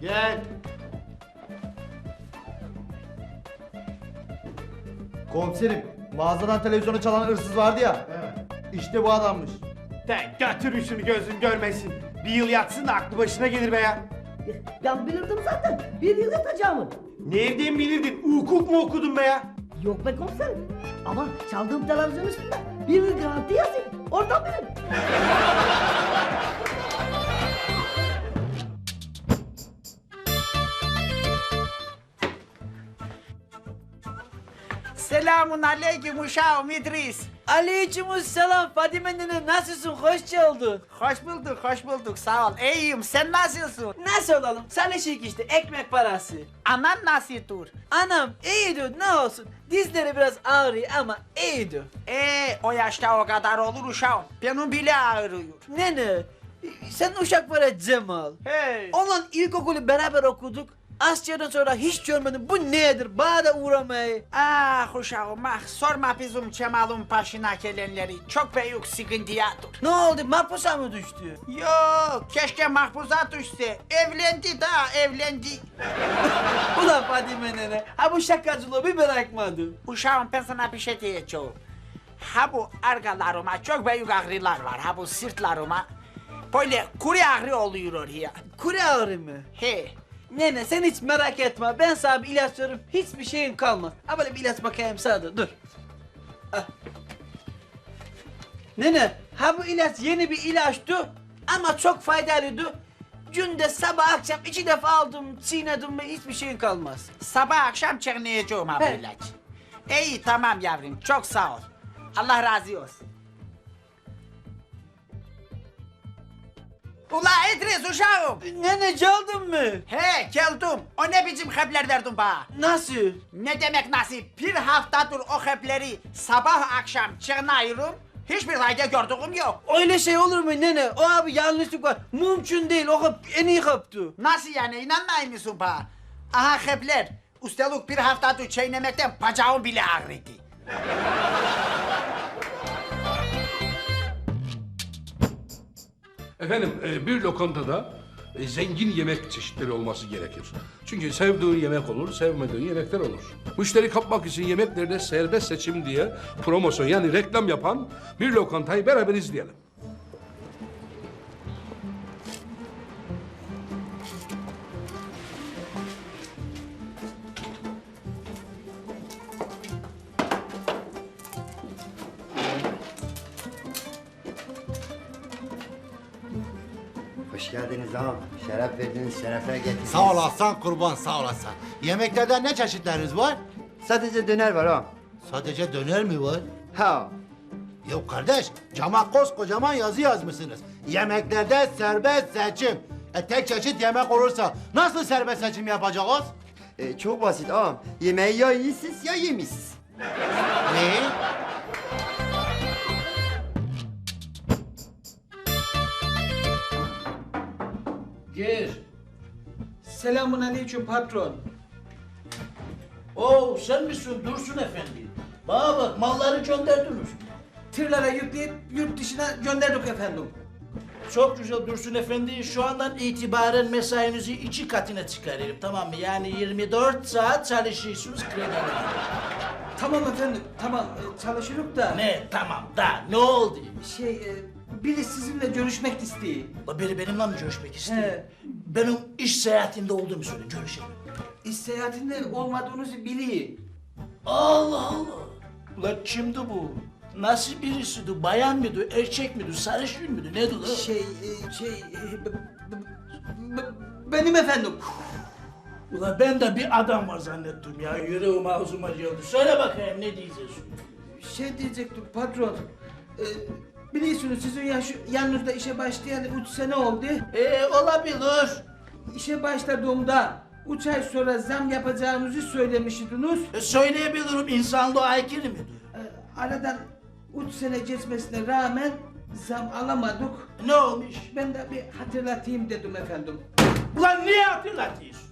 Gel. Komiserim, mağazadan televizyonu çalan hırsız vardı ya. İşte bu adammış. De götür şunu gözün görmesin. Bir yıl yatsın da aklı başına gelir be ya. Ben bilirdim zaten. Bir yıl yatacağımı. Nereden bilirdin? Hukuk mu okudun be ya? Yok be komiserim. Ama çaldığım televizyon üstünde bir yıl garanti yazayım. Oradan bilirim. Selamun aleyküm uşağım İdris. Aleykümselam Fadime nene nasılsın? Hoş geldin. Hoş bulduk, hoş bulduk. Sağ ol. İyiyim. Sen nasılsın? Nasıl olalım? Çalışık işte ekmek parası. Anan nasıl dur? Anam iyidir ne olsun. Dizleri biraz ağrıyor ama iyidir. Ee, o yaşta o kadar olur uşağım. Benim bile ağrıyor. Nene sen uşak var ya Cemal. Hey. Onun ilkokulu beraber okuduk. Asya'dan sonra hiç görmedim. Bu nedir? Bana da uğramayı. Ah uşağım ah sorma bizim Cemal'ın başına gelenleri. Çok büyük sıkıntıyadır. Ne oldu? Mahpusa mı düştü? Yok keşke mahpuza düşse. Evlendi daha evlendi. Ulan Fadime nene. Ha bu şakacılığı bir bırakmadı. Uşağım ben sana bir şey diyeceğim. Ha bu argalarıma çok büyük ağrılar var. Ha bu sırtlarıma. Böyle kuru ağrı oluyor oraya. Kuru ağrı mı? He. Nene sen hiç merak etme. Ben sana bir ilaç veririm. Hiçbir şeyin kalmaz. Ha böyle bir ilaç bakayım sana da, dur. Ah. Nene ha bu ilaç yeni bir ilaçtı. Ama çok faydalıydı. Günde sabah akşam iki defa aldım, çiğnedim ve hiçbir şeyin kalmaz. Sabah akşam çiğneyeceğim ha bu ilaç. İyi tamam yavrum çok sağ ol. Allah razı olsun. Ula İdris uşağım. Nene caldın mı? He geldim. O ne biçim haber verdin bana? Nasıl? Ne demek nasip? Bir haftadır o hapleri sabah akşam çiğniyorum. Hiçbir fayda gördüğüm yok. Öyle şey olur mu nene? O abi yanlışlık var. Mümkün değil. O hap en iyi haptı. Nasıl yani inanmayın mısın bana? Aha hepler. Üstelik bir haftadır çiğnemekten bacağım bile ağrıdı. Efendim e, bir lokantada e, zengin yemek çeşitleri olması gerekir. Çünkü sevdiğin yemek olur, sevmediğin yemekler olur. Müşteri kapmak için yemeklerde serbest seçim diye promosyon yani reklam yapan bir lokantayı beraber izleyelim. Hoş geldiniz ağam. Şeref verdiniz, şerefe getirdiniz. Sağ olasın kurban sağ olasın. Yemeklerde ne çeşitleriniz var? Sadece döner var ağam. Sadece döner mi var? Ha. Ya kardeş cama koskocaman yazı yazmışsınız. Yemeklerde serbest seçim. E tek çeşit yemek olursa nasıl serbest seçim yapacağız? e, çok basit ağam. Yemeği ya iyisiz ya yemişsiz. Ne? Gir. Selamun aleyküm patron. Oo sen misin Dursun Efendi? Bana bak malları gönderdiniz. Tırlara yükleyip yurt dışına gönderdik efendim. Çok güzel Dursun Efendi. Şu andan itibaren mesainizi iki katına çıkarırım tamam mı? Yani 24 saat çalışıyorsunuz kredi Tamam efendim, tamam e, çalışırım da. Ne tamam da ne oldu? Şey, e, biri sizinle görüşmek istiyor. La biri benimle mi görüşmek istiyor? He. Benim iş seyahatinde olduğumu söyle görüşelim. İş seyahatinde olmadığınızı biliyor. Allah Allah. Ulan kimdi bu? Nasıl birisiydi? Bayan mıydı? Erkek miydi? Sarışın mıydı? Neydi lan? Şey, e, şey, e, b- b- b- benim efendim. Ulan ben de bir adam var zannettim ya. Yüreğim ağzıma geldi. Söyle bakayım ne diyeceksin? Şey diyecektim patron. E, biliyorsunuz sizin yaş, yanınızda işe başlayalı üç sene oldu. Ee olabilir. İşe başladığımda üç ay sonra zam yapacağınızı söylemiştiniz. E, söyleyebilirim insanlığa aykırı mıdır? E, aradan üç sene geçmesine rağmen zam alamadık. Ne olmuş? Ben de bir hatırlatayım dedim efendim. Ulan niye hatırlatıyorsun?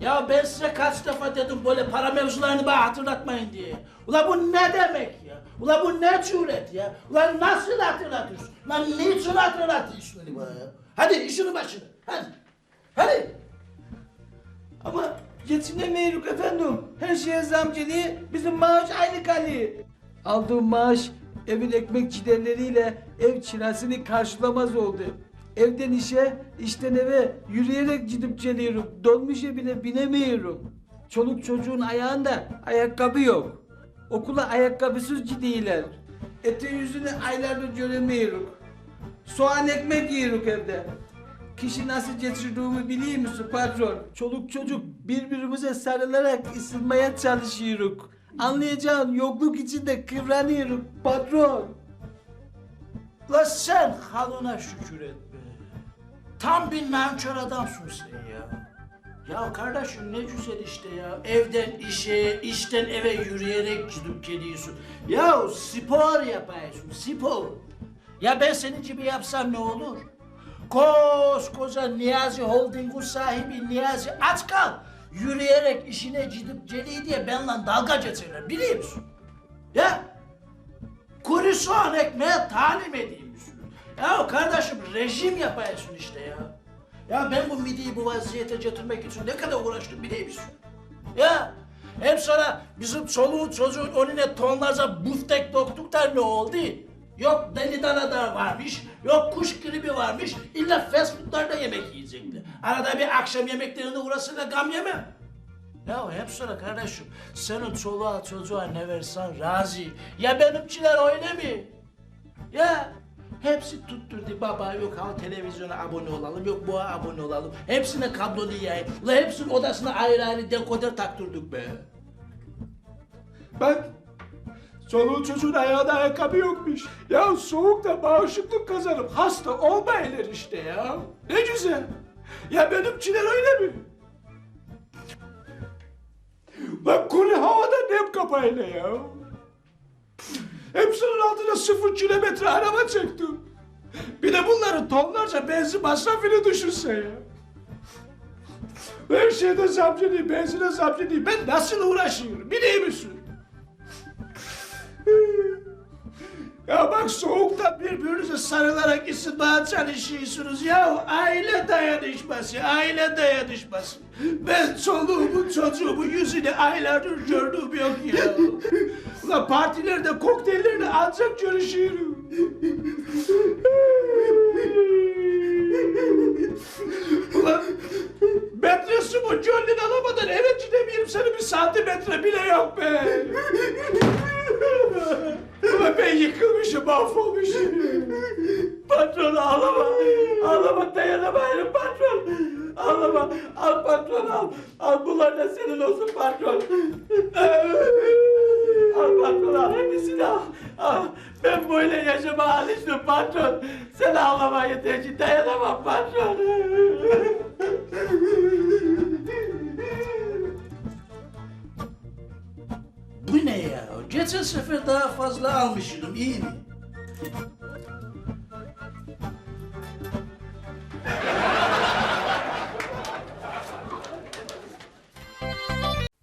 Ya ben size kaç defa dedim böyle para mevzularını bana hatırlatmayın diye. Ulan bu ne demek ya? Ulan bu ne cüret ya? Ulan nasıl hatırlatıyorsun? Lan niçin hatırlatıyorsun beni bana ya? Hadi işini başına. Hadi. Hadi. Ama geçinemiyoruz efendim. Her şeye zam geliyor, bizim maaş aynı kalıyor. Aldığım maaş evin ekmek giderleriyle ev kirasını karşılamaz oldu. Evden işe, işten eve yürüyerek gidip geliyorum. Dolmuşa bile binemiyorum. Çoluk çocuğun ayağında ayakkabı yok. Okula ayakkabısız gidiyorlar. Eti yüzünü aylardır göremiyorum. Soğan ekmek yiyoruz evde. Kişi nasıl geçirdiğimi biliyor musun patron? Çoluk çocuk birbirimize sarılarak ısınmaya çalışıyoruz. Anlayacağın yokluk içinde kıvranıyoruz patron. La sen halına şükür et be. Tam bir nankör adamsın sen ya. Ya kardeşim ne güzel işte ya. Evden işe, işten eve yürüyerek gidip geliyorsun. Ya spor yapıyorsun, spor. Ya ben senin gibi yapsam ne olur? Koskoca Niyazi Holding'un sahibi Niyazi aç. Yürüyerek işine gidip geliyor diye benimle dalga geçerler biliyor musun? Ya kuru soğan ekmeğe talim edeyim. Ya kardeşim rejim yapıyorsun işte ya. Ya ben bu midiyi bu vaziyete getirmek için ne kadar uğraştım biliyor musun? Ya hem sonra bizim çoluğun çocuğun önüne tonlarca buftek doktuklar ne oldu? Yok deli dana da varmış, yok kuş gribi varmış, illa fast foodlarda yemek yiyecekler. Arada bir akşam yemeklerinde uğrasıyla gam yemem. Ya hep sonra kardeşim, senin çoluğa çocuğa ne versen razı. Ya benimkiler öyle mi? Ya hepsi tutturdu baba yok ha televizyona abone olalım yok bu abone olalım. Hepsine kablolu yayın. Ulan hepsinin odasına ayrı ayrı dekoder taktırdık be. Bak. Çoluğun çocuğun ayağında ayakkabı yokmuş. Ya soğukta bağışıklık kazanıp hasta olmayırlar işte ya. Ne güzel. Ya benimkiler öyle mi? Bak kuru havada nem kapayla ya. Hepsinin altına sıfır kilometre araba çektim. Bir de bunların tonlarca benzin masrafını düşünse ya. Her şeyde zam değil, benzine zam değil. Ben nasıl uğraşıyorum biliyor musun? Ya bak soğukta birbirinize sarılarak ısınmaya çalışıyorsunuz ya. Aile dayanışması, aile dayanışması. Ben çoluğumun çocuğumun yüzünü aylardır gördüğüm yok ya. Ulan partilerde, kokteyllerde ancak görüşüyorum. Ulan metresi bu gönlün alamadan eve gidemiyorum senin bir santimetre bile yok be. Ulan ben yıkılmışım, mahvolmuşum. Patron ağlama, ağlama dayanamayırım patron. Ağlama, al patron al. Al bunlar da senin olsun patron. al patron al, hepsini al. al. Ben böyle yaşama alıştım patron. Sen ağlama yeter ki dayanamam patron. Bu ne ya? Geçen sefer daha fazla almışım, iyi mi?